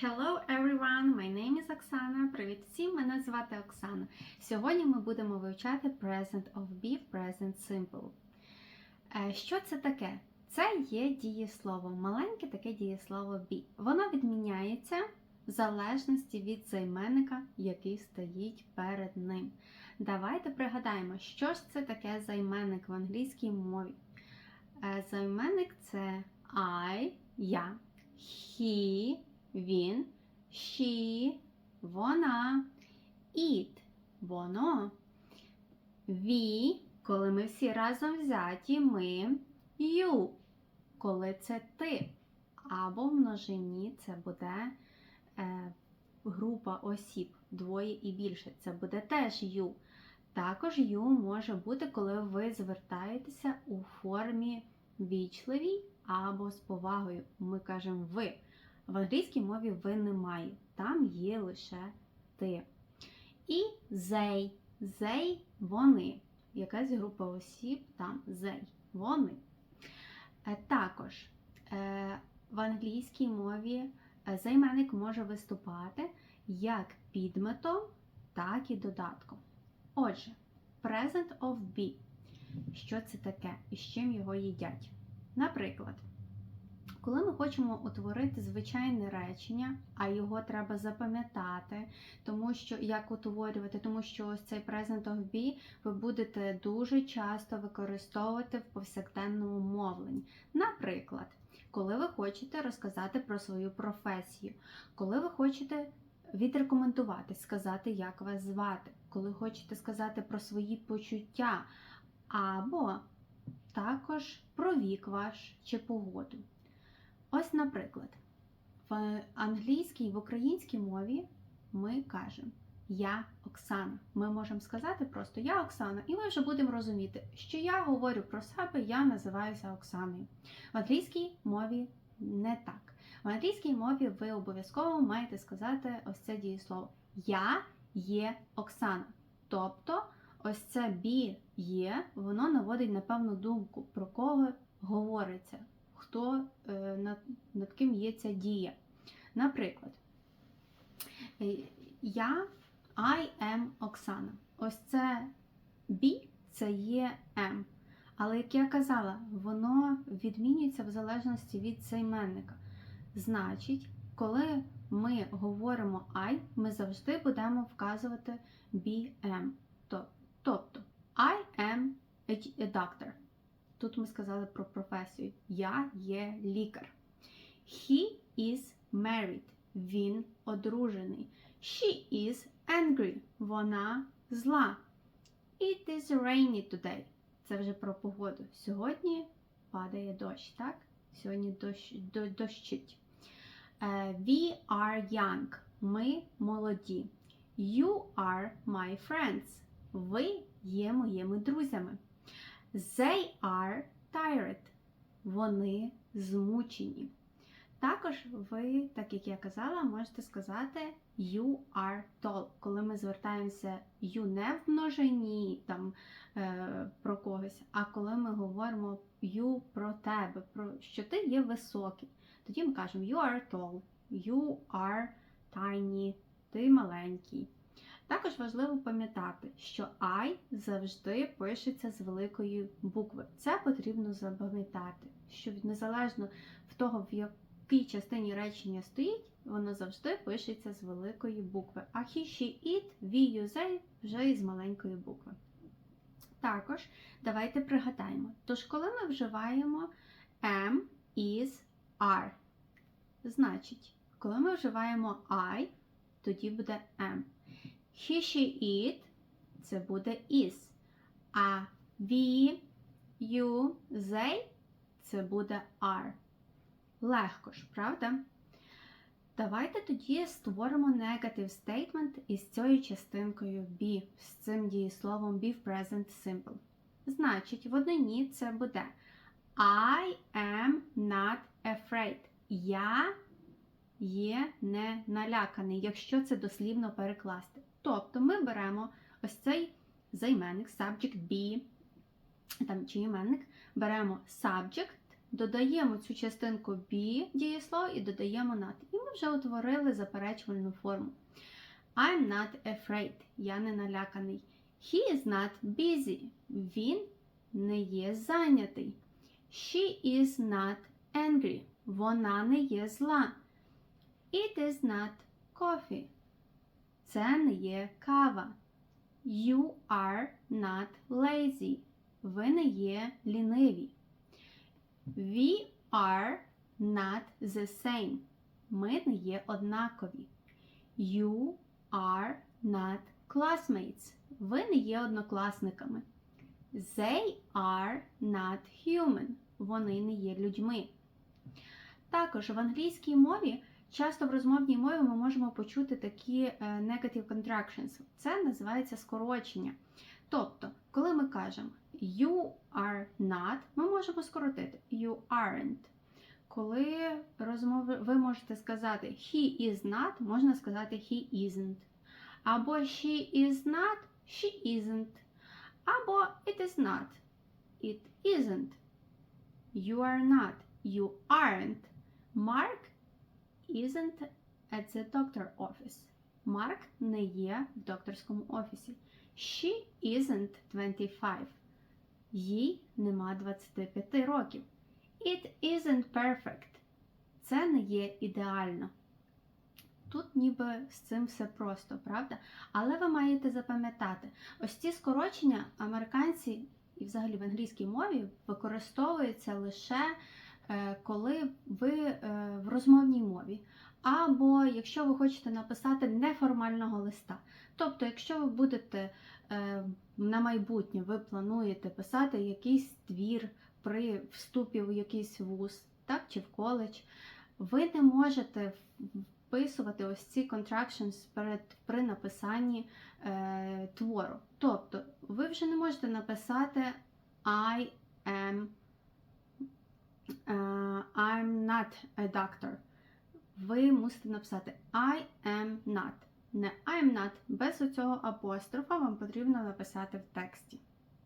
Hello everyone! My name is Оксана. Привіт всім! Мене звати Оксана. Сьогодні ми будемо вивчати Present of Be, Present Simple. Е, Що це таке? Це є дієслово, маленьке таке дієслово be. Воно відміняється в залежності від займенника, який стоїть перед ним. Давайте пригадаємо, що ж це таке займенник в англійській мові. Е, Займенник це I, я, he, він, she, вона, it, воно, we, коли ми всі разом взяті, ми, you, коли це ти. Або в множині це буде е, група осіб, двоє і більше. Це буде теж you. Також you може бути, коли ви звертаєтеся у формі вічливій або з повагою. Ми кажемо ви. В англійській мові ви немає. Там є лише ти. І they. They – вони. Якась група осіб, там they. Вони. Е, Також е, в англійській мові е, займенник може виступати як підметом, так і додатком. Отже, present of be. Що це таке і з чим його їдять? Наприклад, коли ми хочемо утворити звичайне речення, а його треба запам'ятати, тому що як утворювати, тому що ось цей present of be ви будете дуже часто використовувати в повсякденному мовленні. Наприклад, коли ви хочете розказати про свою професію, коли ви хочете відрекомендувати, сказати, як вас звати, коли хочете сказати про свої почуття, або також про вік ваш чи погоду. Ось, наприклад, в англійській, в українській мові ми кажемо Я Оксана. Ми можемо сказати просто Я Оксана, і ми вже будемо розуміти, що я говорю про себе, я називаюся Оксаною. В англійській мові не так. В англійській мові ви обов'язково маєте сказати ось це дієслово Я є Оксана. Тобто, ось це бі є, воно наводить на певну думку, про кого говориться, хто е, над, над ким є ця дія. Наприклад, е, я I am Оксана. Ось це be це є am. Але як я казала, воно відмінюється в залежності від займенника. Значить, коли ми говоримо I, ми завжди будемо вказувати be am. Тобто, I am a doctor. Тут ми сказали про професію. Я є лікар. He is married. Він одружений. She is angry. Вона зла. It is rainy today. Це вже про погоду. Сьогодні падає дощ, так? Сьогодні дощ, до- дощить. Е, We are young. Ми молоді. You are my friends. Ви є моїми друзями. They are tired. Вони змучені. Також ви, так як я казала, можете сказати you are tall. Коли ми звертаємося you не в множині там, е, про когось, а коли ми говоримо you про тебе, про що ти є високий, тоді ми кажемо you are tall, you are tiny, ти маленький. Також важливо пам'ятати, що I завжди пишеться з великої букви. Це потрібно запам'ятати, що незалежно в того, в якій частині речення стоїть, воно завжди пишеться з великої букви. А he, she, it, we, you, they вже із маленької букви. Також давайте пригадаємо. Тож, коли ми вживаємо am, is, are, значить, коли ми вживаємо I, тоді буде am. He, she, it це буде is. А we, you, they це буде are. Легко ж, правда? Давайте тоді створимо negative statement із цією частинкою be, з цим дієсловом be в present simple. Значить, в однині це буде I am not afraid. Я є не наляканий, якщо це дослівно перекласти. Тобто ми беремо ось цей займенник, subject be, там чи іменник, беремо subject додаємо цю частинку be дієслова і додаємо not. І ми вже утворили заперечувальну форму. I'm not afraid. Я не наляканий. He is not busy. Він не є зайнятий. She is not angry. Вона не є зла. It is not coffee. Це не є кава. You are not lazy. Ви не є ліниві. We are not the same. Ми не є однакові. You are not classmates. Ви не є однокласниками. They are not human. Вони не є людьми. Також в англійській мові часто в розмовній мові ми можемо почути такі е, negative contractions. Це називається скорочення. Тобто, коли ми кажемо you are not, ми можемо скоротити you aren't. Коли розмови, ви можете сказати he is not, можна сказати he isn't. Або she is not, she isn't. Або it is not, it isn't. You are not, you aren't. Mark isn't at the doctor office. Марк не є в докторському офісі. She isn't 25. Їй нема 25 років. It isn't perfect. Це не є ідеально. Тут ніби з цим все просто, правда? Але ви маєте запам'ятати, ось ці скорочення американці і взагалі в англійській мові використовуються лише коли ви е, в розмовній мові. Або якщо ви хочете написати неформального листа. Тобто, якщо ви будете е, на майбутнє, ви плануєте писати якийсь твір при вступі в якийсь вуз, так, чи в коледж, ви не можете вписувати ось ці contractions перед, при написанні е, твору. Тобто, ви вже не можете написати I am I'm not a doctor. Ви мусите написати I am not. Не I'm not. Без оцього апострофа вам потрібно написати в тексті.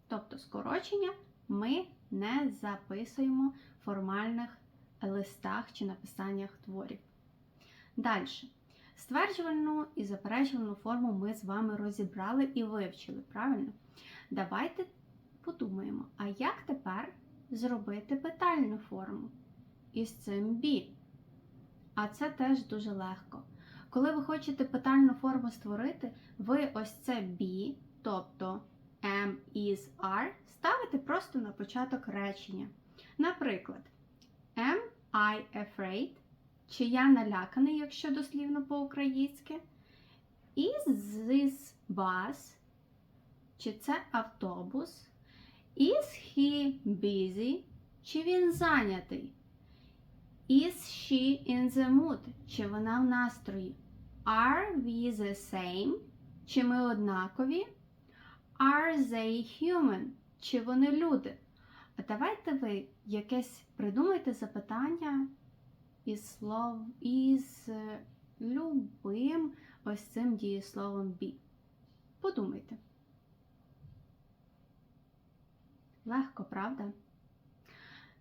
Тобто скорочення ми не записуємо в формальних листах чи написаннях творів. Далі. Стверджувальну і заперечувальну форму ми з вами розібрали і вивчили, правильно? Давайте подумаємо, а як тепер зробити питальну форму із цим be? А це теж дуже легко. Коли ви хочете питальну форму створити, ви ось це be, тобто am, is, are, ставите просто на початок речення. Наприклад, am I afraid? Чи я наляканий, якщо дослівно по-українськи? Is this bus? Чи це автобус? Is he busy? Чи він зайнятий? Is she in the mood? Чи вона в настрої? Are we the same? Чи ми однакові? Are they human? Чи вони люди? А давайте ви якесь придумайте запитання із слов із е, любим ось цим дієсловом be. Подумайте. Легко, правда?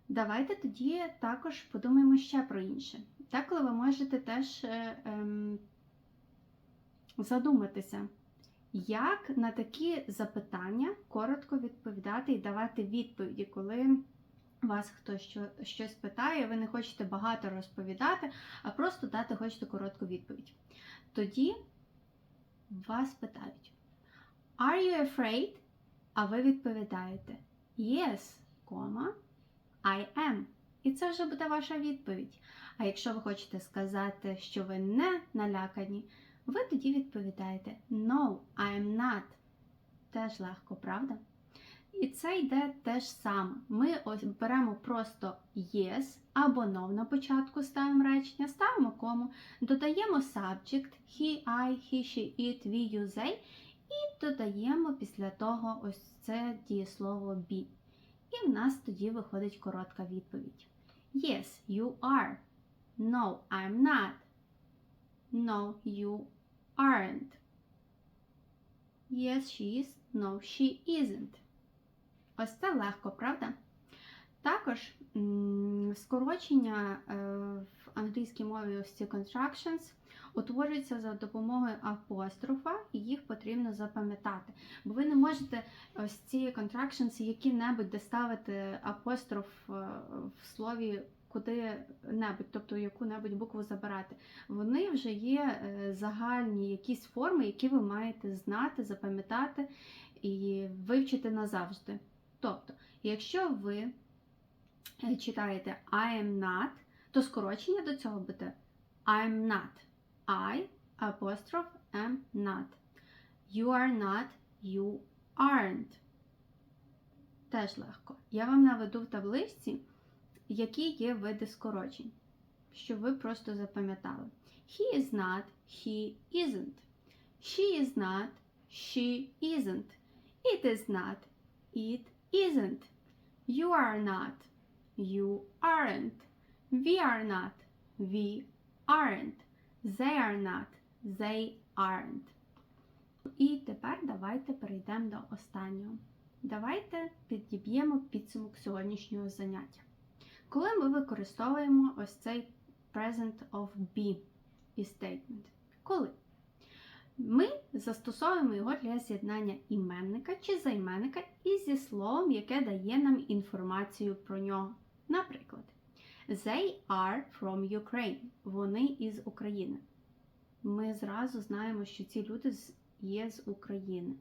Давайте тоді також подумаємо ще про інше. Деколи ви можете теж е, ем, задуматися, як на такі запитання коротко відповідати і давати відповіді, коли вас хтось що, щось питає, ви не хочете багато розповідати, а просто дати хочете коротку відповідь. Тоді вас питають: Are you afraid? А ви відповідаєте Yes, кома, I am. І це вже буде ваша відповідь. А якщо ви хочете сказати, що ви не налякані, ви тоді відповідаєте No, I am not. Теж легко, правда? І це йде теж саме. Ми ось беремо просто yes або no на початку ставимо речення, ставимо кому, додаємо subject, he, I, he, she, it, we, you, they, і додаємо після того ось це дієслово be. І в нас тоді виходить коротка відповідь. Yes, you are. No, I'm not. No, you aren't. Yes, she is. No, she isn't. Ось це легко, правда? Також скорочення е, в англійській мові ось ці contractions утворюються за допомогою апострофа, і їх потрібно запам'ятати. Бо ви не можете ось ці contractions які-небудь де ставити апостроф е, в слові куди-небудь, тобто яку-небудь букву забирати. Вони вже є е, загальні якісь форми, які ви маєте знати, запам'ятати і вивчити назавжди. Тобто, якщо ви е, читаєте I am not, то скорочення до цього буде I'm not. I apostrophe am not. You are not, you aren't. Теж легко. Я вам наведу в табличці, які є види скорочень, щоб ви просто запам'ятали. He is not, he isn't. She is not, she isn't. It is not, it isn't. You are not, you aren't. We are not, we aren't. They are not, they aren't. І тепер давайте перейдемо до останнього. Давайте підіб'ємо підсумок сьогоднішнього заняття. Коли ми використовуємо ось цей present of be і statement. Коли? Ми застосовуємо його для з'єднання іменника чи займенника із зі словом, яке дає нам інформацію про нього. Наприклад, They are from Ukraine. Вони із України. Ми зразу знаємо, що ці люди є з України.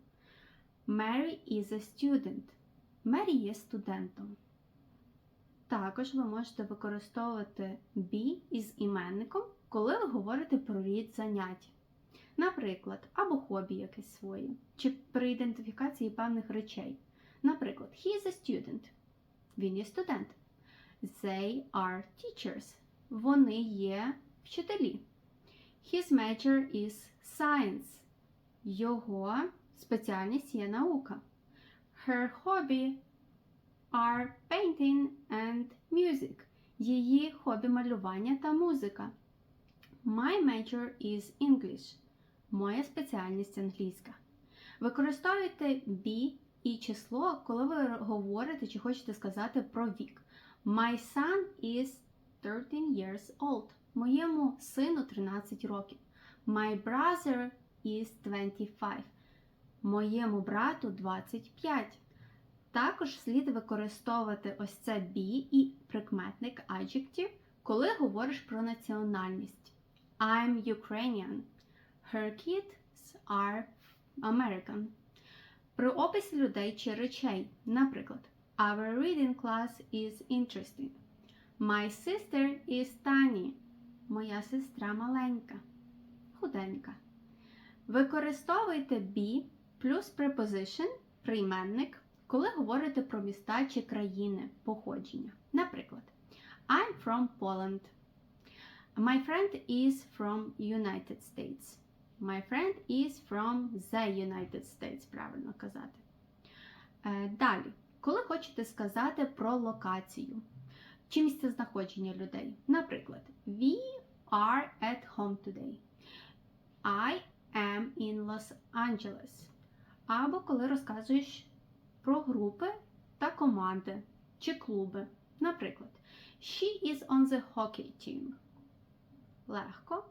Mary is a student. Мері є студентом. Також ви можете використовувати be із іменником, коли ви говорите про рід занять. Наприклад, або хобі якесь своє, чи при ідентифікації певних речей. Наприклад, he is a student. Він є студент. They are teachers. Вони є вчителі. His major is science. Його спеціальність є наука. Her hobby are painting and music. Її хобі малювання та музика. My major is English. Моя спеціальність англійська. Використовуйте be і число, коли ви говорите чи хочете сказати про вік. My son is 13 years old. Моєму сину 13 років. My brother is 25. Моєму брату 25. Також слід використовувати ось це be і прикметник adjective, коли говориш про національність. I'm Ukrainian. Her kids are American. При описі людей чи речей, наприклад, Our reading class is interesting. My sister is tiny. Моя сестра маленька, худенька. Використовуйте be плюс preposition, прийменник, коли говорите про міста чи країни походження. Наприклад, I'm from Poland. My friend is from United States. My friend is from the United States, правильно казати. Е, Далі, хочете сказати про локацію чи місцезнаходження людей. Наприклад, We are at home today. I am in Los Angeles. Або коли розказуєш про групи та команди чи клуби. Наприклад, She is on the hockey team. Легко.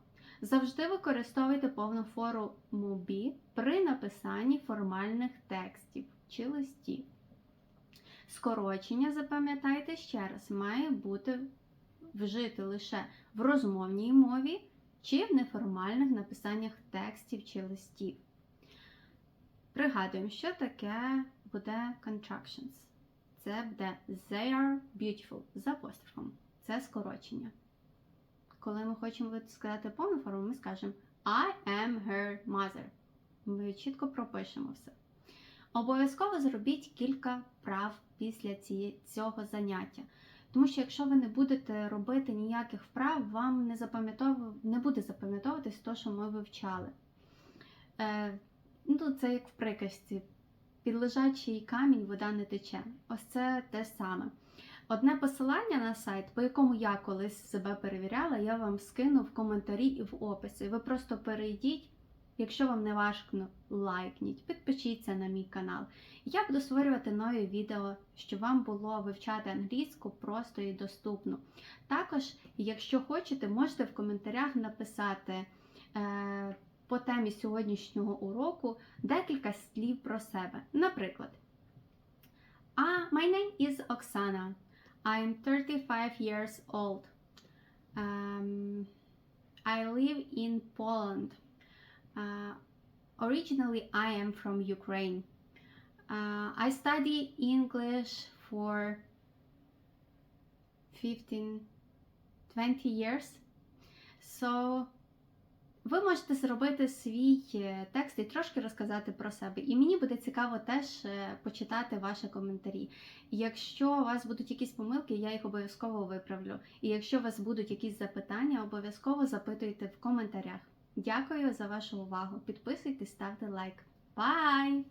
Завжди використовуйте повну форму be при написанні формальних текстів чи листів. Скорочення, запам'ятайте ще раз, має бути вжити лише в розмовній мові чи в неформальних написаннях текстів чи листів. Пригадуємо, що таке буде contractions. Це буде they are beautiful з апострофом. Це скорочення. Коли ми хочемо сказати повну форму, ми скажемо I am her mother. Ми чітко пропишемо все. Обов'язково зробіть кілька прав після цього заняття. Тому що якщо ви не будете робити ніяких вправ, вам не, не буде запам'ятовуватись те, що ми вивчали. Е, ну, це як в приказці. Під лежачий камінь вода не тече. Ось це те саме. Одне посилання на сайт, по якому я колись себе перевіряла, я вам скину в коментарі і в описі. Ви просто перейдіть Якщо вам не важко, лайкніть, підпишіться на мій канал. Я буду створювати нові відео, щоб вам було вивчати англійську просто і доступно. Також, якщо хочете, можете в коментарях написати е, по темі сьогоднішнього уроку декілька слів про себе. Наприклад, ah, My name is Oksana. I'm 35 years old. Um, I live in Poland. Uh, originally, I am from Ukraine. Uh, I study English for 15 20 years. So, ви можете зробити свій е, текст і трошки розказати про себе. І мені буде цікаво теж е, почитати ваші коментарі. Якщо у вас будуть якісь помилки, я їх обов'язково виправлю. І якщо у вас будуть якісь запитання, обов'язково запитуйте в коментарях. Дякую за вашу увагу. Підписуйтесь, ставте лайк. Бай!